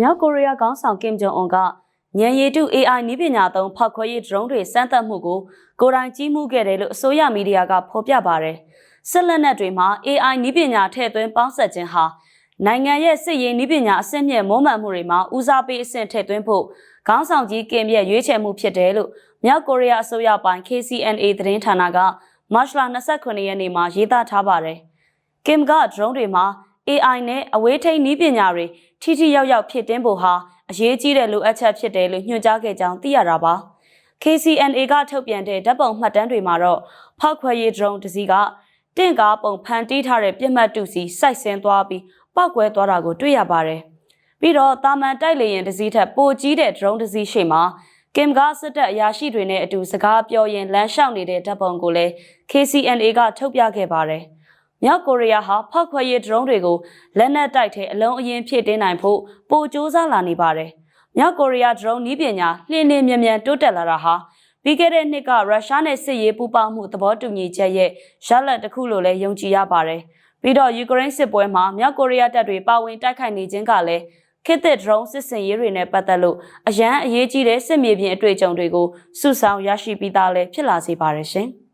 မြောက်ကိုရီးယားခေါင်းဆောင်ကင်ဂျုံအွန်ကညံရည်တု AI နည်းပညာသုံးဖောက်ခွဲရေးဒရုန်းတွေစမ်းသပ်မှုကိုကိုယ်တိုင်ကြီးမှုခဲ့တယ်လို့အစိုးရမီဒီယာကဖော်ပြပါတယ်။စစ်လက်နက်တွေမှာ AI နည်းပညာထည့်သွင်းပေါင်းစပ်ခြင်းဟာနိုင်ငံရဲ့စစ်ရေးနည်းပညာအဆင့်မြင့်မွမ်းမံမှုတွေမှာဦးစားပေးအဆင့်ထည့်သွင်းဖို့ခေါင်းဆောင်ကြီးကင်ရဲ့ရွေးချယ်မှုဖြစ်တယ်လို့မြောက်ကိုရီးယားအစိုးရပိုင် KCNA သတင်းဌာနကမတ်လ29ရက်နေ့မှာရေးသားထားပါတယ်။ကင်ကဒရုန်းတွေမှာ AI နဲ့အဝေးထိန်းနည်းပညာတွေထိထိရောက်ရောက်ဖြစ်တင်းဖို့ဟာအရေးကြီးတဲ့လိုအပ်ချက်ဖြစ်တယ်လို့ညွှန်ကြားခဲ့ကြောင်းသိရတာပါ။ KCNA ကထုတ်ပြန်တဲ့ဓာတ်ပုံမှတ်တမ်းတွေမှာတော့ဖောက်ခွဲရေးဒရုန်းတစ်စီးကတင့်ကားပုံဖန်တီးထားတဲ့ပြစ်မှတ်တူစီစိုက်ဆင်းသွားပြီးပောက်ကွဲသွားတာကိုတွေ့ရပါတယ်။ပြီးတော့တာမန်တိုက်လေရင်တစ်စီးထက်ပိုကြီးတဲ့ဒရုန်းတစ်စီးရှိမှာကင်ကစစ်တပ်အရာရှိတွေနဲ့အတူစကားပြောရင်းလမ်းလျှောက်နေတဲ့ဓာတ်ပုံကိုလည်း KCNA ကထုတ်ပြခဲ့ပါတယ်။ မြောက်ကိုရီးယားဟာဖောက်ခွဲရေးဒရုန်းတွေကိုလက်နက်တိုက်ထဲအလုံးအရင်ဖြည့်တင်းနိုင်ဖို့ပိုစ조사လာနေပါတယ်။မြောက်ကိုရီးယားဒရုန်းနည်းပညာလျင်လျင်မြန်မြန်တိုးတက်လာတာဟာပြီးခဲ့တဲ့နှစ်ကရုရှားနဲ့စစ်ရေးပူးပေါင်းမှုသဘောတူညီချက်ရဲ့ရလဒ်တစ်ခုလို့လည်းယုံကြည်ရပါတယ်။ပြီးတော့ယူကရိန်းစစ်ပွဲမှာမြောက်ကိုရီးယားတပ်တွေပါဝင်တိုက်ခိုက်နေခြင်းကလည်းခေတ်သစ် drone စစ်စင်ရေးတွေနဲ့ပတ်သက်လို့အရန်အရေးကြီးတဲ့စစ်မြေပြင်အတွေ့အကြုံတွေကိုစုဆောင်းရရှိပြီးသားလည်းဖြစ်လာစေပါတယ်ရှင်။